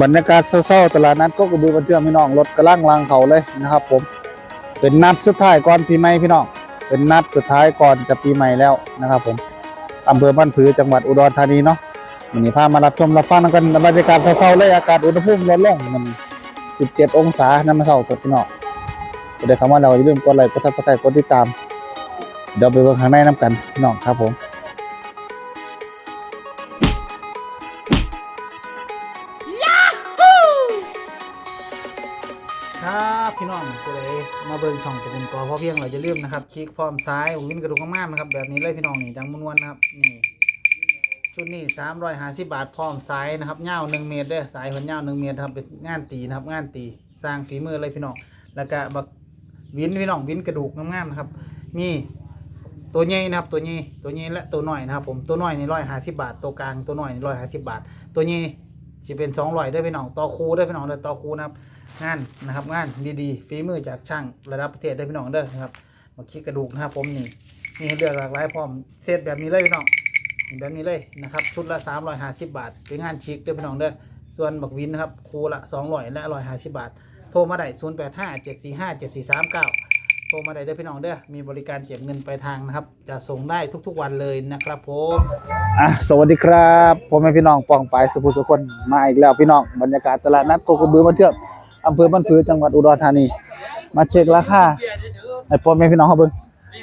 บรรยากาศเศร้าๆตลาดนัดก็กระบือบันเทือพี่น้องรถกระล่างลังเขาเลยนะครับผมเป็นนัดสุดท้ายก่อนปีใหม่พี่น้องเป็นนัดสุดท้ายก่อนจะปีใหม่แล้วนะครับผมอำเภอบ้านผือจังหวัดอุดรธานีเนาะวันนี้พามารับชมรับฟังกันบรรยากาศเศร้าๆเลยอากาศอุณหภูมิลดลงมัน 17 องศาน้ำมันเศร้าสดพี่น้องเดี๋ยวคำว่าเราอย่าลืมกดไลค์กดซับสไครต์กดติดตามเดี๋ยวไปเบิ่งข้างในน้ำกันพี่น้องครับผม อพอเพียงเราจะลืมนะครับคลิกพร้อมซ้ายวินกระดูกงามๆนะครับ แบบนี้เลยพี่น้องนี่ดังมวนๆนะครับนี่ชุดนี้สามร้อยห้าสิบบาทพร้อมซ้ายนะครับยาหนึ่งเมตรเด้อสายหัวยาหนึ่งเมตรครับเป็นงานตีนะครับ งานตีสร้างฝีมือเลยพี่น้องแล้วก็บักวินพี่น้องวินกระดูกงามๆนะครับ มีตัวใหญ่นะครับตัวใหญ่ตัวใหญ่และตัวน้อยนะครับผมตัวน้อยนี่ร้อยห้าสิบบาทตัวกลางตัวน้อยนี่ร้อยห้าสิบบาท ตัวใหญ่ สิเป็นสองร้อยเด้พี่น้องต่อคูเด้พี่น้องเด้อต่อคูนะครับงานนะครับงานดีๆฝีมือจากช่างระดับประเทศได้พี่น้องเด้อนะครับมาคิดกระดูกนะครับผมนี่มีให้เลือกหลากหลายพร้อมเซตแบบนี้เลยพี่น้องแบบนี้เลยนะครับชุดละ 350 บาท เป็นงานชิคเด้อพี่น้องเด้อส่วนบักวินนะครับคูละ200และ150บาท โทรมาได้ 085 745 7439 ทรมาได้เด้อพี่น้องเด้อมีบริการเก็บเงินปลายทางนะครับ จะส่งได้ทุกๆวันเลยนะครับผมอะสวัสดีครับผมเป็นพี่น้องปองปายสุภุสุคนมาอีกแล้วพี่น้องบรรยากาศตลาดนัดโคกระบือมาเที่ยวอำเภอบ้านผือจังหวัดอุดรธานี มาเช็คราคาให้พ่อแม่พี่น้องเขาเบิ่ง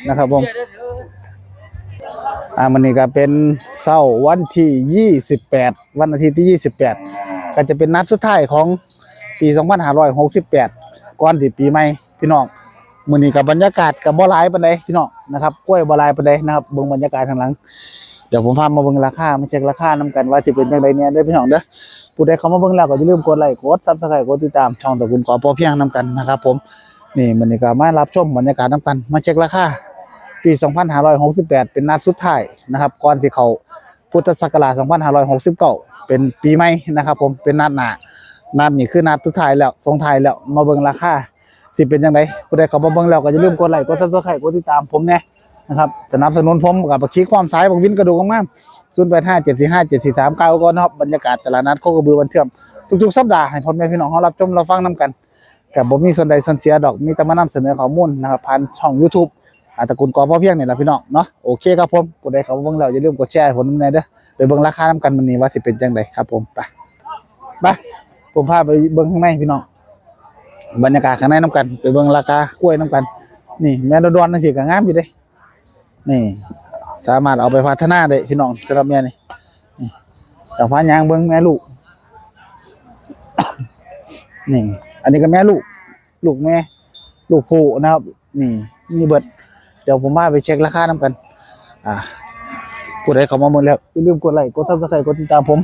นะครับผมอ่ามันนี่ก็เป็นเสาร์วันที่ 28 วันอาทิตย์ที่ 28 ก็จะเป็นนัดสุดท้ายของปี 2568 ก่อนที่ปีใหม่พี่น้อง มื้อนี้ก็บบรรยากาศก็บ่หลายปานใดพี่น้องนะครับกล้วยบ่หลายปานใดนะครับเบิ่งบรรยากาศข้างหลัง เดี๋ยวผมพามาเบิ่งราคามาเช็คราคานํกันว่าสิเป็นจังไดเนี่ยเด้อพี่น้องเด้อผู้ใดเข้ามาเบิ่งแล้วก็อย่าลืมกดไลค์กดซับสไครต์กดติดตามช่องตะกุนขอพอเพียงนํกันนะครับผมนี่มันนี่ก็มารับชมบรรยากาศนํกัน มาเช็คราคาปี 2568 เป็นนัดสุดท้ายนะครับก่อนที่เขาพุทธศักราช2569 เป็นปีใหม่นะครับ ผมเป็นนัดหนานัดนี่คือนัดสุดท้ายแล้วส่งท้ายแล้วมาเบิ่งราคา สิเป็นจังไดผู้ใดเข้ามาเบิ่งแล้วก็อย่าลืมกดไลค์กดซับสไครต์กดติดตามผมแน่นะครับสนับสนุนผมกับคลิกความซ้ายของวินกระดูกงามๆ0 8 5 7 4 5 7 4 3 9ก่อนนะครับบรรยากาศตลาดนัดโคกระบือวันเทื่อมทุกๆสัปดาห์ให้พ่อแม่พี่น้องเขารับชมเรับฟังนํกันกับบ่มีส่วนใดส่วนเสียดอกมีแต่มานำเสนอข้อมูลนะครับผ่านช่อง YouTube อาตระกุลกอพ่อเพียงเนี่แหละพี่น้องเนาะโอเคครับผมผู้ใดเขามาเบิ่งแล้วอย่าลืมกดแชร์ผมนเด้อไปเบิ่งราคานํกันมื้อนี้ว่าสิเป็นจังไดครับผมไปไปผมพาไปเบิ่งข้างในพี่น้อง บรรยากาศข้างในนํกันไปเบิ่งราคากล้วยนํกัน นี่แม่ดอนๆจังซี่ก็งามอยู่เด้นี่ สามารถเอาไปพัฒนาได้พี่น้องสำหรับแม่นี่นี่แต่พายางเบิ้งแม่ลูกนี่ อันนี้ก็แม่ลูก ลูกแม่ ลูกผู้นะครับ นี่มีเบิด เดี๋ยวผมมาไปเช็คราคานํกัน อ่าผู้ใดเขามาเบิ่งแล้วอย่าลืมกดไลค์กด Subscribe กดติดตามผม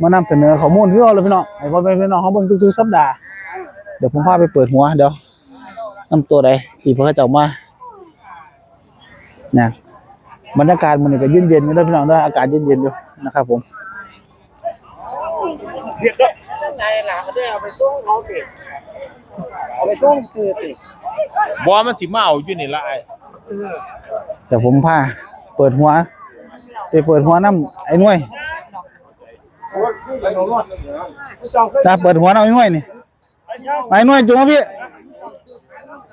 มานำเสนอข้อมูลคือเอาเลยพี่น้องให้พ่อแม่พี่น้องเขาเบิ่งทุกๆสัปดาห์ เดี๋ยวผมพาไปเปิดหัวเดี๋ยวนํตัวใดที่เพิ่นเขาเจ้ามานะบรรยากาศมันนี่ก็เย็นเย็นๆอยู่แล้วพี่น้องเด้ออากาศเย็นเย็นๆอยู่นะครับ ผมในหลังก็ได้เอาไปส่งเขาติเอาไปส่งคือติบ่มันสิมาเอาอยู่นี่ละไอ้เดี๋ยวผมพาเปิดหัวไปเปิดหัวน้ำไอ้หน่วยจ้าเปิดหัวน้ำไอ้หน่วยนี่ ไอ้หน่วยจุงมาพี่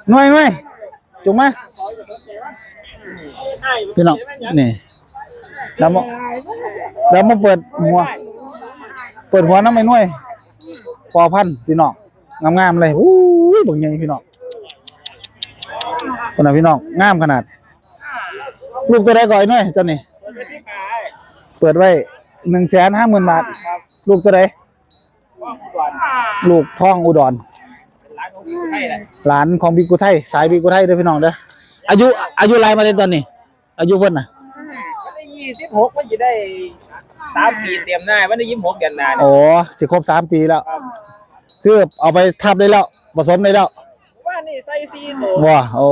หน่วยหน่วยจุงมาพี่น้องนี่แล้วมาแล้วมาเปิดหัว เปิดหัวน้ำไอ้หน่วยปอพันพี่น้องงามๆเลยอู้ยบักใหญ่พี่น้องคนน่ะพี่น้องงามขนาด ลูกตัวใดก่อนไอ้หน่วยเจ้านี่เปิดไว้หนึ่งแสนห้าหมื่นบาท ลูกตัวใด ลูกท่องอุดรหลานของบิกุไทยสายบิกุไทยเด้อพี่น้องเด้ออายุอายุไรมาเล่นตอนนี้ อายุเพิ่นน่ะวันที่ยี่สิบหกมันจะได้สามปีเตรียมหน้าวันที่ยี่สิบหกกันนานโอ้สิครบสามปีแล้ว คือเอาไปทับได้แล้วผสมได้แล้วว่านี่ไซซีโตว้าโอ้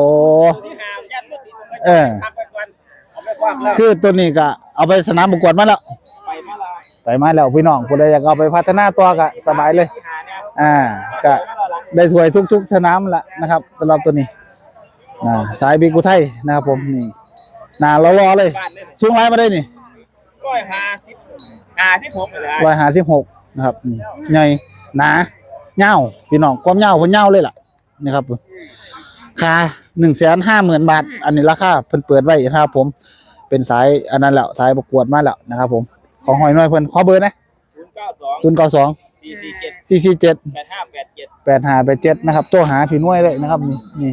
ที่หามยันรถติดเออทำไปก่อนเอาไปความแล้วคือตัวนี้ก็เอาไปสนามประกวดมาแล้วไปมาละไปมาแล้วพี่น้องผู้ใดอยากเอาไปพัฒนาตัวก็สบายเลยที่หาเนี่ย อ่าก็ได้ถวยทุก ๆ สนามละนะครับสำหรับตัวนี้นะสายบีกุไทยนะครับผมนี่หนาล้อๆเลยบ้านเนี่ยสูงไรมาได้นี่ร้อยห้าสิบห้าสิบหกเลยร้อยหาสิบหกนะครับนี่ใหญ่หนาเงาวพี่น้องความยาวเพิ่นยาวเลยล่ะนะครับค่า150,000บาท อันนี้ราคาเพิ่นเปิดไว้นะครับผมเป็นสายอันนั้นแล้วสายประกวดมาแล้วนะครับผมของหอยน้อยเพิ่นขอเบอร์นะศูนย์เก้าสอง 092สี่สี่เจ็ด447แปดห้าแปดเจ็ดแปดหาแปดเจ็ดนะครับ ตัวหาผีน้วยเลยนะครับ นี่นี่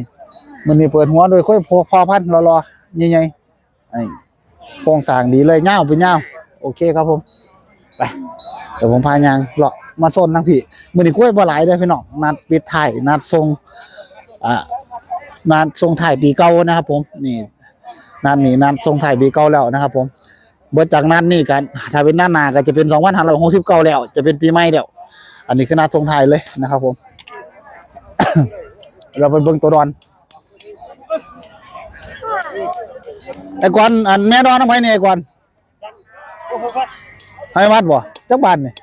มันนี่เปิดหัวโดยค่อยพอพอพันรอๆใหญ่ๆไอ้โครงสร้างดีเลยเง่าวเป็นเง่าวโอเคครับผมไปเดี๋ยวผมพายางเลาะมาโซนทั้งพี่มือนี้กล้วยบ่หลายเด้อพี่น้องนัดปิดถ่ายนัดทรงอ่านัดทรงถ่ายปีเก่านะครับ ผมนี่นัดนี้นัดทรงถ่ายปีเก่าแล้วนะครับ ผมเบิดจากนัดนี่กันถ้าเป็นหน้าหนาก็จะเป็นสองพันห้าร้อยหกสิบเก้าแล้ว จะเป็นปีใหม่แล้ว อันนี้คือนัดทรงถ่ายเลยนะครับผม เราไปเบิ่งตัวดอนไอ้กวนอันแม่ดอนทำไมเนี่ยไอ้กวนให้วัดบ่จักบาทนี่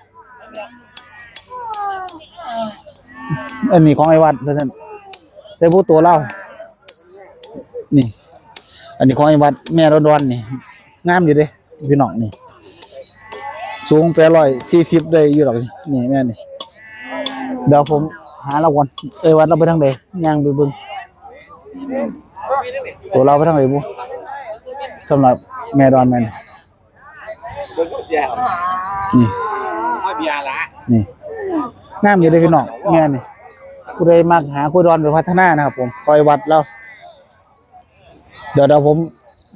อันนี้ของไอ้วัดเพื่อนได้พูดตัวเล่านี่ อันนี้ของไอ้วัดแม่ดอนดอนนี่งามอยู่เด้พี่น้องนี่ สูงแปดร้อยสี่สิบได้อยู่หรอกนี่นี่แม่นี่ เดี๋ยวผมหาเราก่อนเอ้ยวัดเราไปทางใดย่างไปบิ่งตัวเราไปทางไหนบุสำหรับแม่ดอนแมนนี่ไม่เบียร์ละนี่งามอยู่เด้พี่น้องแม่นี่ผู้ใดมักหาคุยดอนไปพัฒนานะครับผมคอยวัดแล้วเดี๋ยวเดี๋ยวผม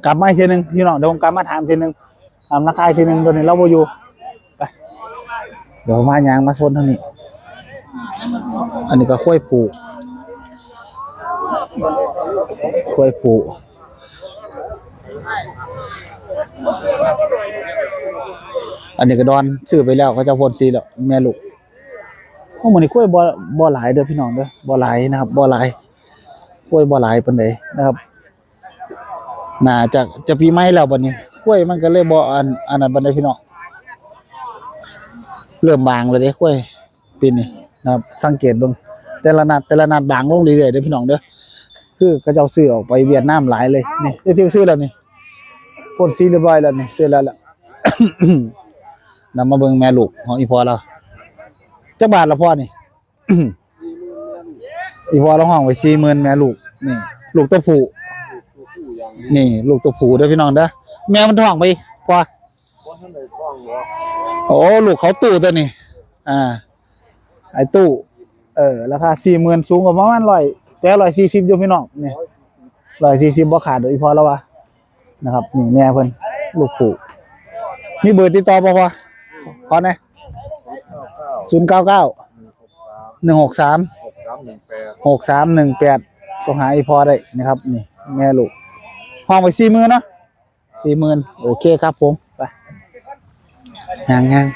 กลับมาอีกทีนึงพี่น้องเดี๋ยวผมกลับมาถามทีนึงถามราคาทีนึงตัวนี้เราบ่อยู่ไปเดี๋ยวมมายางมาโซนทางนี้ อันนี้ก็ค่อยผูกค่อยผูกอันนี้ก็ดอนซื้อไปแล้วเขาจะพ่นสีแล้วแม่ลูกพวกมันนี่กล้วยบ่บ่หลายเด้อพี่น้องเด้อบ่หลายนะครับบ่หลายกล้วยบ่หลายปานใดนะครับน่าจะจะปีใหม่แล้วบัดนี้กล้วยมันก็เลยบ่อันอันนั้นปานใดพี่น้องเริ่มบางแล้วเด้กล้วยปีนี้ นะครับสังเกตเบิ่งแต่ละนัดแต่ละนัดบางลงเรื่อยๆเด้อพี่น้องเด้อคือเขาเจ้าซื้อออกไปเวียดนามหลายเลยนี่ได้ที่ซื้อแล้วนี่พ่นสีเรียบร้อยแล้วนี่ซื้อแล้วล่ะนำมาเบิ่งแม่ลูกของอีพอเราจักบาทละพ่อนี่อีพอเราห้องไว้40,000แม่ลูกนี่ ลูกตัวผู้นี่ ลูกตัวผู้เด้อพี่น้องเด้อแม่มันท้องไปพอโอ้ลูกเขาตู้ตัวนี้อ่า ไอ้ตู้ เออ ราคาสี่หมื่นสูงกว่าประมาณร้อยแต่ร้อยสี่สิบอยู่พี่น้องเนี่ยร้อยสี่สิบบ่ขาดโดยอีพอแล้ววะนะครับนี่แม่เพิ่นลูกผูมีเบอร์ติดต่อบ่พอขอหน่อยศูนย์เก้าเก้าหนึ่งหกสามหกสามหนึ่งแปดต้องหาอีพอได้นะครับ นี่ แม่ลูกห้องไปสี่หมื่นเนาะสี่หมื่นโอเคครับผม ไปย่างย่าง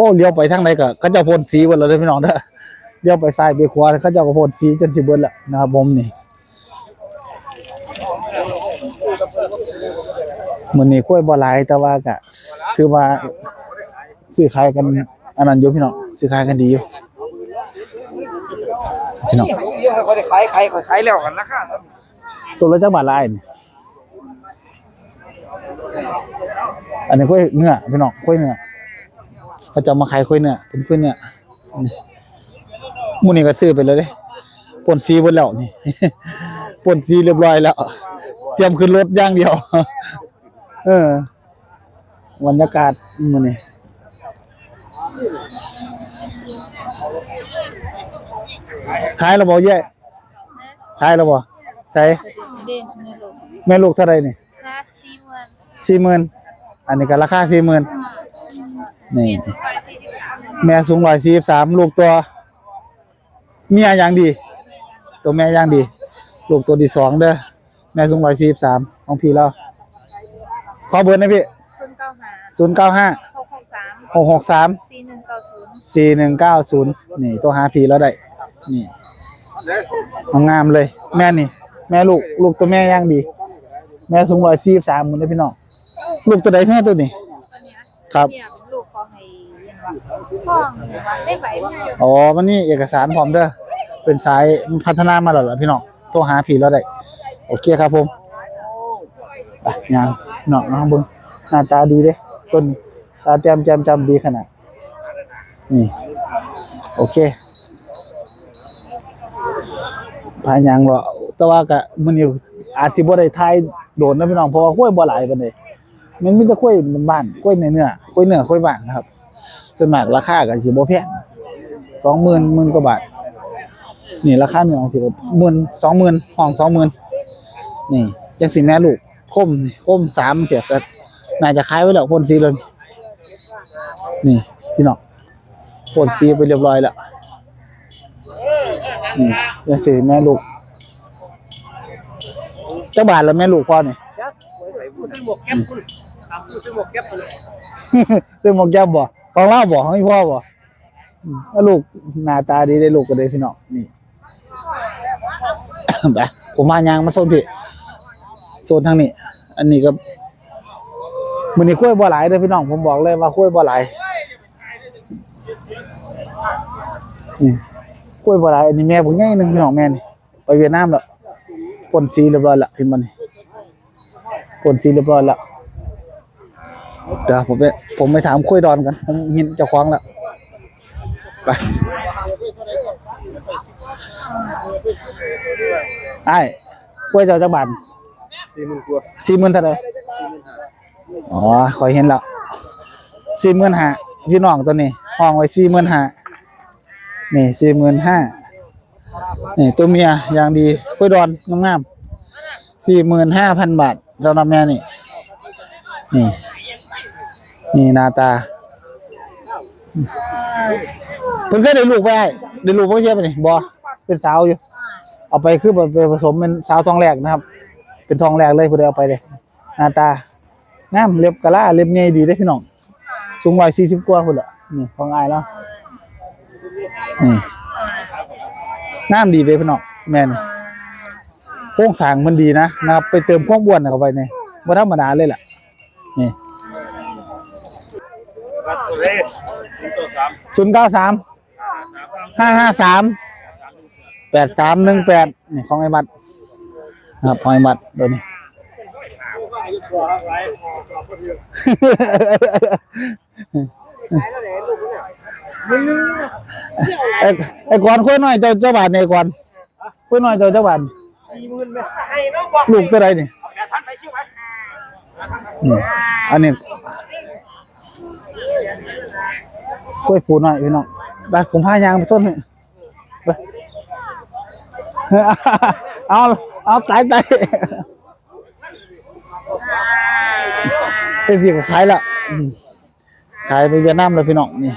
อ้เลี้ยวไปทางไหนก็เขาเจ้าพ่นสีเบิดแล้วเด้อพี่น้องเด้อเลี้ยวไปซ้ายไปขวาเขาเจ้าก็พ่นสีจนสิเบิดแล้วนะครับผมนี่มื้อนี้ค่อยบ่หลายแต่ว่าก็คือว่าซื้อขายกันอันนั้นอยู่พี่น้องซื้อขายกันดีอยู่พี่น้องเยอะเขาได้ขายขายขายแล้วกันราคาตัวละจักบาทละไอ้นี่อันนี้ค่อยเนื้อพี่น้องค่อยเนื้อ เขาจะเอามาขายค่อยเนื้อเป็นค่อยเนื้อนี่หมื้อนี้ก็ซื้อไปเลยเด้ป่นสีเบิดแล้วนี่ป่นสีเรียบร้อยแล้ว เตรียมขึ้นรถอย่างเดียว เออบรรยากาศมื้อนี้ขายแล้วบ่แย่ขายแล้วบ่ใส่เด่นไม่รู้แม่ลูกเท่าไหร่นี่ค่าสี่หมื่นสี่หมื่นอันนี้ก็ราคาสี่หมื่น นี่ แม่สูงร้อยสี่สามลูกตัวเมียอย่างดี ตัวแม่อย่างดี ลูกตัวที่สองเด้อแม่สูงร้อยสี่สามของพี่เราขอเบอร์หนะพี่ศูนย์เก้าห้าศูนย์เก้าห้าหกหกสามหกหกสามสี่หนึ่งเก้าศูนย์สี่หนึ่งเก้าศูนย์นี่ตัวหาพี่แล้วได้ นี่งามๆเลย แม่นี่ แม่ลูก ลูกตัวแม่ย่างดี แม่สูงร้อยสี่สามหมือนได้อพี่น้อง ลูกตัวใดแค่ตัวนี้ตัวเนี้ยครับ ห้องได้ไหวไหมอ๋อมันนี่เอกสารพร้อมเด้อเป็นสายพัฒนามาแล้วเหรอพี่น้องโทรหาพี่แล้วได้โอเคครับผมไปยังน้องน้องบึงหน้าตาดีเด้ต้นนี้ตาแจมแจมจำดีขนาดนี่โอเคพายางเหรอแต่ว่าก็มันอยู่อาจสิบ่ได้ทายโดนนะพี่น้องเพราะว่าห้วยบ่หลายปานใดมันมีแต่ห้วยบ้านๆห้วยเนื้อเนื้อห้วยเนื้อห้วยบ้านนะครับ ส่วนมากราคาก็สิบ่แพง20,000หมื่นกว่าบาท นี่ราคาเนื้อของสิบหมื่นสองหมื่นห้องสองหมื่นนี่จังสิแม่ลูกคมนี่คมสามเสียก็น่าจะขายไว้แล้วพ่นสีเลยนี่พี่น้องพ่นสีไปเรียบร้อยแล้วนี่จังสิแม่ลูกเจ้าบาทแล้วแม่ลูกพ่อนี่จักผู้ซื้อหมวกแก๊ปคุณซื้อหมวกแก๊ปเลยเรื่อหมอกแก้มบ่ ของเล่าบ่ของพี่พ่อบ่อืมแล้วลูกหน้าตาดีได้ลูกก็ได้พี่น้องนี่ไปผมมายางมาโซนพี่โซนทางนี้ อันนี้ก็มื้อนี้กล้ยบ่หลายเด้อพี่น้องผมบอกเลยว่ากล้ยบ่หลายนี่กล้ยบ่หลายอันนี้แม่ผมใหญ่หนึ่งพี่น้องแม่นี่ไปเวียดนามแล้วพ่นสีเรียบร้อยล้วเห็นบ่นี่พ่นสีเรียบร้อยล้ว เดี๋ยวผมไปผมไปถามกล้วยดอนกันผมเห็นเจ้าของแล้วไปไอ้กล้วยเจ้าจักบาทสี่หมื่นกว่าสี่หมื่นเท่าไหร่อ๋อขอยเห็นแล้วสี่หมื่นห้าพี่น้องตัวนี้ห้องไว้สี่หมื่นห้านี่สี่หมื่นห้านี่ตัวเมียอย่างดีกล้วยดอนงามๆสี่หมื่นห้าพันบาทสำหรับแม่นี่นี่ นี่หน้าตาเพิ่นเคยได้ลูกไปไอ้ได้ลูกเพิ่นเชียไปนี่บ่เป็นสาวอยู่ เอาไปคือแบบไปผสมเป็นสาวทองแรกนะครับ เป็นทองแรกเลยผู้ใดเอาไปเลยหน้าตางามเล็บกะลาเล็บใหญ่ดีเด้พี่น้องสูงร้อยสี่สิบกว่าพุ่นละนี่ของอายแล้วนี่งามดีเลยพี่น้องแม่นโครงสางมันดีนะนะครับไปเติมความอ้วนเข้าไปนี่บ่ธรรมดาเลยล่ะนี่ บัตรตัวเลขตัวสามศูนย์เก้าสามห้าห้าสามแปดสามหนึ่งแปดนี่ของไอ้บัตรนะครับของไอ้บัตรตัวนี้ไอ้ไอ้กวนคุยหน่อยเจ้าเจ้าบาทนี่ไอ้กวนคุยหน่อยเจ้าเจ้าบาทสี่หมื่นไหมให้น้องบอกลูกตัวใดนี่แปดพันไปชื่อไหมนี่ อันนี้คุยผูหน่อยพี่น้องไปผมพายางไปต้นนี่ไปเอาเอาตายตายไปสิก็ขายละขายไปเวียดนามเลยพี่น้องนี่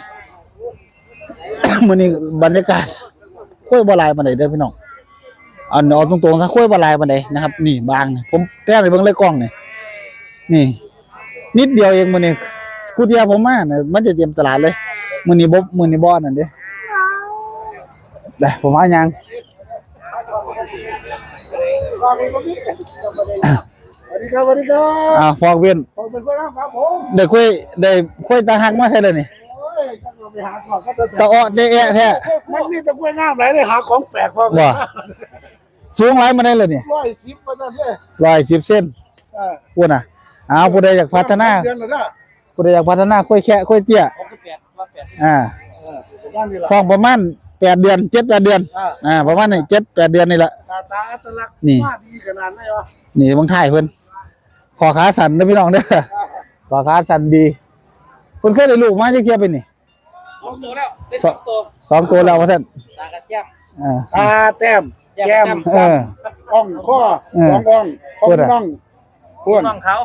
มื้อนี้บรรยากาศค่อยบ่หลายปานใดเด้อพี่น้องอันเอาตรงๆซะค่อยบ่หลายปานใดนะครับ นี่บางผมแต้มไปเบิ่งเลยกล้องนี่นี่ นิดเดียวเองมื้อนี้ กูเทียผมมาเนี่ยมันจะเตรียมตลาดเลยมื้อนี้บ่มื้อนี้บ่นั่นเด้ได้ผมมายังสวัสดีครับสวัสดีครับอ่าฟอกเวียนผมเป็นคนครับผมได้คุยได้คุยตาหักมาใช่เลยนี่โอ้ยจะไปหาของก็จะตาอ้อได้แอะแท้มันมีแต่กล้วยงามไหลเลยหาของแปลกพอบ่สูงหลายมาได้เลยนี่ร้อยสิบมาตั้งเลย110เซนเออพูดน่ะอ้าวผู้ใดอยากพัฒนาเดือนละเด้อ ผู้ใดอยากพัฒนาคุยแค่คุยเตี้ยหกสิบแปดว่าแปดอ่าเออบ้านนี่ละทองประมาณแปดเดือนเจ็ดแปดเดือนอ่าอ่า ประมาณนี้เจ็ดแปดเดือนนี่แหละตาตาอัตลักษณ์นี่ว่าดีขนาดไหนวะนี่บางท่ายเพิ่นขอขาสั่นนะพี่น้องเด้อขอขาสั่นดีเพิ่นเคยได้ลูกมาจักเที่ยเป็นนี่สองตัวแล้วเป็นสองสองตัวแล้วว่าซั่นตากระแจ๊บอ่าตาแต้มแก้มเอออ่องข้อเออสองอ่องท้องพูดอะน่องพวนน้องเขา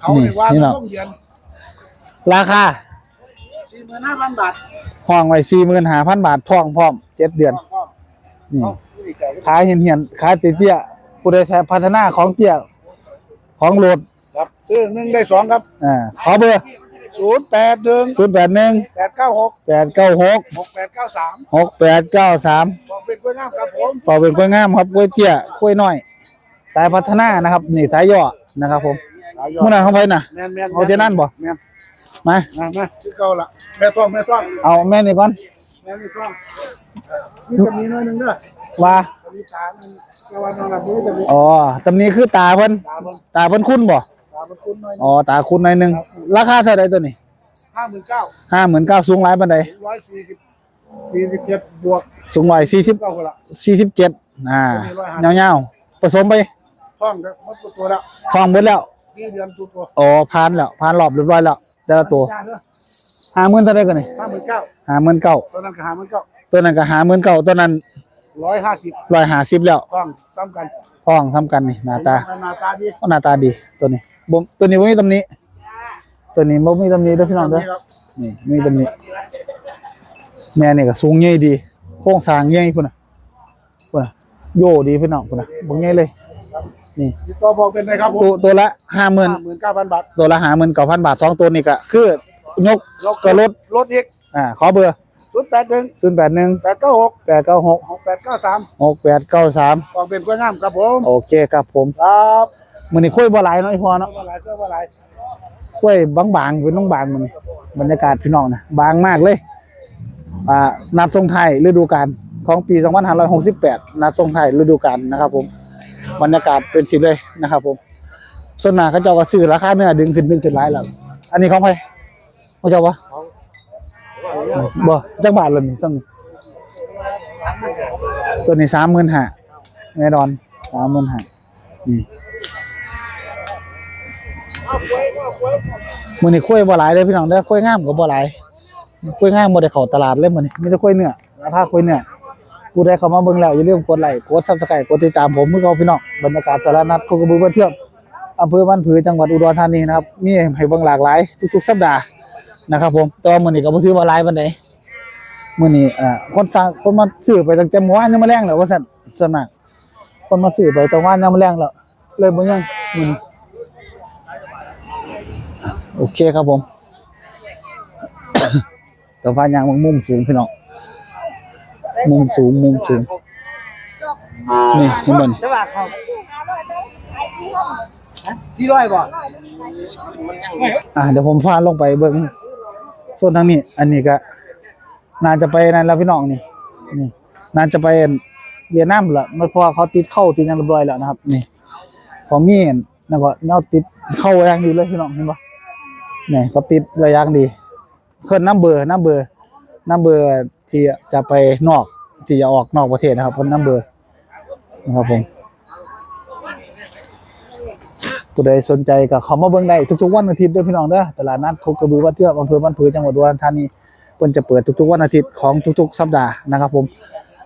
เขาเรียกว่านี่เนาะต้องเยือน ราคาสี่หมื่นห้าพันบาทห้องไว้45,000บาททองพร้อมเจ็ดเดือนนี่เอาอีกแล้วขายเหียนๆขายเตี้ยๆผู้ใดแท้พัฒนาของเตี้ยของโหลดครับซื้อหนึ่งได้สองครับอ่าขอเบอร์ศูนย์แปดหนึ่ง081แปดเก้าหก896หกแปดเก้าสาม6893บอกเป็นกล้วยงามครับผมต่อเป็นกล้วยงามครับกล้วยเตี้ยกล้วยน้อยสายพัฒนานะครับ นี่สายย่อนะครับผมมื่อนั้นของไผน่ะแมนแมนเอาเท่านั้นบ่แมนมา มามาชื่อเก่าละแม่ต้องแม่ต้องเอาแม่นี่ก่อนแม่ไม่ต้องนี่จะมีน้อยหนึงเด้อว่ามีตาหนึ่งกวันนอนหลับนี้จะมีอ๋อตำนี้คือตาเพิ่นตาบนตาเพิ่นคุ้นบ่ตาบมันคุ้นหน่อยอ๋อตาคุณหน่อยหนึงราคาเท่าไหร่ตัวนี้ห้าหมื่นเก้าห้าหมื่นเก้าสูงหลายปานใดร้อยสี่สิบสี่สิบเจ็ดบวกสูงร้อยสี่สิบเก้าคนละสี่สิบเจ็ดอ่าเงาๆผสมไปท่องกันหมดตัวแล้วทองหมดแล้วสี่เดือนตัวตัวอ๋อผ่านแล้วผ่านรอบเรียบร้อยแล้ว แต่ละตัวจ้างเด้อห้าหมื่นเท่าไหร่กันนี่ห้าหมื่นเก้าห้าหมื่นเก้าตอนนั้นก็หาหมื่นเก้าตัวนั้นก็ห้าหมื่นเก้าตัวนั้นร้อยห้าสิบร้อยห้าสิบแล้วท่องซ้ำกันทองซ้ำกันนี่หน้าตาหน้าตาดีหน้าตาดีตัวนี้บ่ตัวนี้บ่มีตำหนิตัวนี้บ่มีตำหนิเด้อพี่น้องเด้อครับนี่มีตำหนิแม่นี่ก็สูงใหญ่ดี โครงสร้างใหญ่พุ่นน่ะพุ่นน่ะโยดีพี่น้องพุ่นน่ะบ่ใหญ่เลย นี่ติดต่อบอกเป็นไงครับผมตัวตัวละห้าหมื่นห้าหมื่นเก้าพันบาทตัวละห้าหมื่นเก้าพันบาทสองตัวนี่ก็คือยกก็ลดรถอีกอ่าขอเบอร์ศูนย์แปดหนึ่งศูนย์แปดหนึ่งแปดเก้าหกแปดเก้าหกหกแปดเก้าสามหกแปดเก้าสามบอกเป็นกล้วยงามครับผมโอเคครับผมครับมื้อนี้คุยบ่หลายเนาะไอ้พอเนาะเมื่อไรเมื่อไรกล้วยบางๆเป็นบางๆมื้อนี้บรรยากาศพี่น้องนะบางมากเลยอ่านัดส่งไทายฤดูกาลของปี 2568 นัดส่งไทายฤดูกาลนะครับผม บรรยากาศเป็นสิบเลยนะครับ ผม ส่วนมากเขาเจ้าก็ซื้อราคาเนื้อดึงขึ้นดึงขึ้นหลายแล้วอันนี้ของใครของเจ้าวะบ่จักบาทเลยนี่ซ้ำตัวนี้35,000แน่นอน35,000นี่มือนี้กล้ยบ่หลายเด้อพี่น้องเด้อกล้ยงามก็บ่หลายกล้ยงามบ่ได้เข้าตลาดเลยมือนี้มีแต่กล้ยเนื้อราคากล้ยเนื้อ ผู้ใดเข้ามาเบิ่งแล้วอย่าลืมกดไลค์กด Subscribe กดติดตามผมเมื่อเก่าพี่น้องบรรยากาศตลาดนัดโคกระบือบ้านเทื่อมอำเภอบ้านผือจังหวัดอุดรธานีนะครับมีให้เบิ่งหลากหลายทุกๆสัปดาห์นะครับ ผมแต่ว่ามื้อนี้ก็บ่ถือว่าหลายปานใดมื้อนี้อ่าคนสั่งคนมาซื้อไปตั้งแต่เมื่อวานยังมาแรงแล้วว่าซั่นส่วนมากคนมาซื้อไปตั้งวานยังมาแรงแล้วเลยบ่ยังมื้อนี้โอเคครับผมตัวพายางมุมสูงพี่น้อง มุมสูงมุมสูง นี่เห็นบ่นจะบาทครับสี่ร้อยบ่อะเดี๋ยวผมพาลงไปเบิ่งโซนทางนี้ อันนี้ก็น่าจะไปนั่นแล้วพี่น้องนี่ นี่น่าจะไปเวียดนามละมันเพราะว่าเขาติดเข้าติดนั่นเรียบร้อยแล้วนะครับ นี่ของมีนแล้วก็แนวติดเข้าอย่างดีเลยพี่น้องเห็นปะนี่เขาติดระยางดีเคลื่อนน้ำเบอร์น้ำเบอร์น้ำเบอร์ที่จะไปนอก ที่จะออกนอกประเทศนะครับเพราะน้ำเบอร์นะครับผมผู้ใดสนใจก็เข้ามาเบิ่งได้ทุกๆวันอาทิตย์ด้วยพี่น้องเด้อตลาดนัดโคกระบือวัดเทือกอำเภอบ้านผือจังหวัดอุดรธานีเพิ่นจะเปิดทุกๆวันอาทิตย์ของทุก ๆ สัปดาห์นะครับ ผม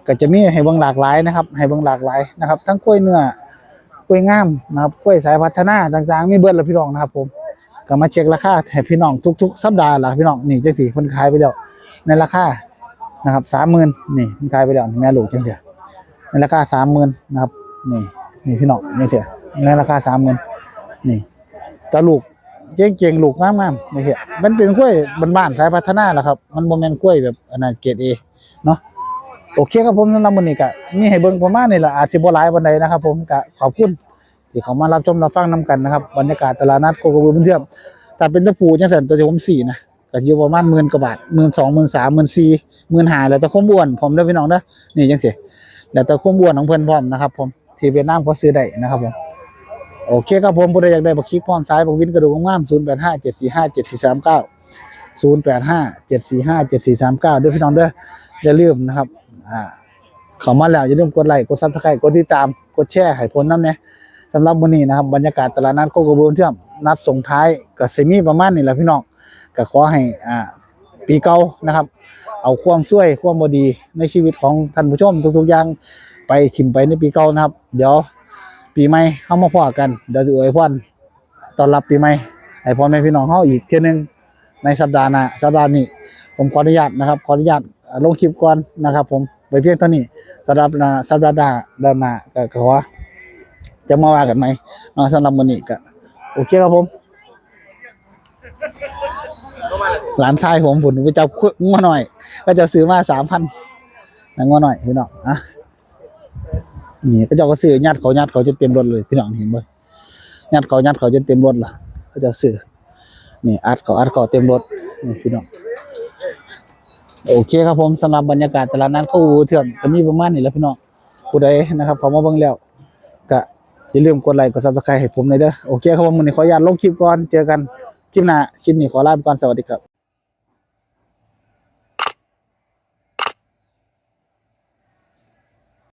ก็จะมีให้เบิ่งหลากหลายนะครับ ให้เบิ่งหลากหลายนะครับ ทั้งกล้วยเนื้อกล้วยงามนะครับกล้วยสายพัฒนาต่างๆ มีเบิดแล้วพี่น้องนะครับ ผมก็มาเช็คราคาให้พี่น้องทุก ๆ สัปดาห์ล่ะพี่น้องนี่จังซี่เพิ่นขายไปแล้วในราคา นะครับ30,000นี่เพิ่นขายไปแล้วแม่ลูกจังซี่ในราคา30,000นนะครับนี่นี่พี่น้องนี่เสียในราคา30,000นี่ตาลูกเก่งๆลูกงามๆนี่เสียมันเป็นกล้วยบ้านๆสายพัฒนาแหละครับ มันบ่แม่นกล้วยแบบอันนั้นเกรด A เนาะโอเคครับผมสำหรับวันนี้ก็มีให้เบิ่งประมาณนี้แหละอาจสิบ่หลายปานใดนะครับ ผมก็ขอบคุณที่เขามารับชมรับฟังนํกันนะครับบรรยากาศตลาดนัดโคกระบือเพื่อนแต่เป็นตะปูจังซั่นตัวที่ผมสี่นะก็อยู่ประมาณ10,000กว่าบาทหมื่นสองหมื่นสามหมื่นสี่ 12,000 13,000 14,000 15,000แล้วแต่ความอ้วนผมเด้อพี่น้องเด้อนี่จังซี่แล้วแต่ความอ้วนของเพิ่นพร้อมนะครับผมที่เวียดนามเขาซื้อได้นะครับผมโอเคครับผมผู้ใดอยากได้บักคลิกพร้อมสายบักวินกระดูกงามๆ0857457439 0857457439ด้วยพี่น้องเด้ออย่าลืมนะครับอ่าเข้ามาแล้วอย่าลืมกดไลค์กดซับสไครต์กดติดตามกดแชร์ให้ผลน้ำเนี่ยสำหรับวันนี้นะครับบรรยากาศตลาดนัดโคกระบือเชื่อมนัดส่งท้ายกับเซมีประมาณนี้แหละพี่น้องก็ขอให้อ่าปีเก่านะครับ เอาความช่วยความบดีในชีวิตของท่านผู้ชมทุกๆอย่างไปถิ่มไปในปีเก่านะครับ เดี๋ยวปีใหม่เข้ามาพอกันเดี๋ยวจะอวยพรตอนรับปีใหม่ให้พ่อแม่พี่น้องเฮาอีกเที่ยนึงในสัปดาห์หน้าสัปดาห์นี้ ผมขออนุญาตนะครับ ขออนุญาตลงคลิปก่อนนะครับ ผมไปเพียงเท่านี้สำหรับสัปดาห์หน้าเดือนหน้าก็ขอจะมาว่ากันไหมเนาะสำหรับวันนี้ก็โอเคครับผม หลานชายผมผุนไปจับงัวหน่อย ก็จะซื้อมาสามพันนะงัวหน่อยพี่น้องอะนี่ก็เจ้าก็ซื้อยัดเขายัดเขาจะเต็มรถเลยพี่น้องเห็นไหมยัดเขายัดเขาจะเต็มรถล่ะก็จะซื้อนี่อัดเขาอัดเขาเต็มรถนี่พี่น้องโอเคครับผมสำหรับบรรยากาศตลาดนัดข้าเถื่อนก็มีประมาณนี้แล้วพี่น้องผู้ใดนะครับเขามาเบิ่งแล้วก็อย่าลืมกดไลค์กดซับสไครต์ให้ผมหน่อยเด้อโอเคครับผมมันนี้ขอยาดลงคลิปก่อนเจอกัน คลิปหน้าคลิปนี้ขอลาไปก่อนสวัสดีครับ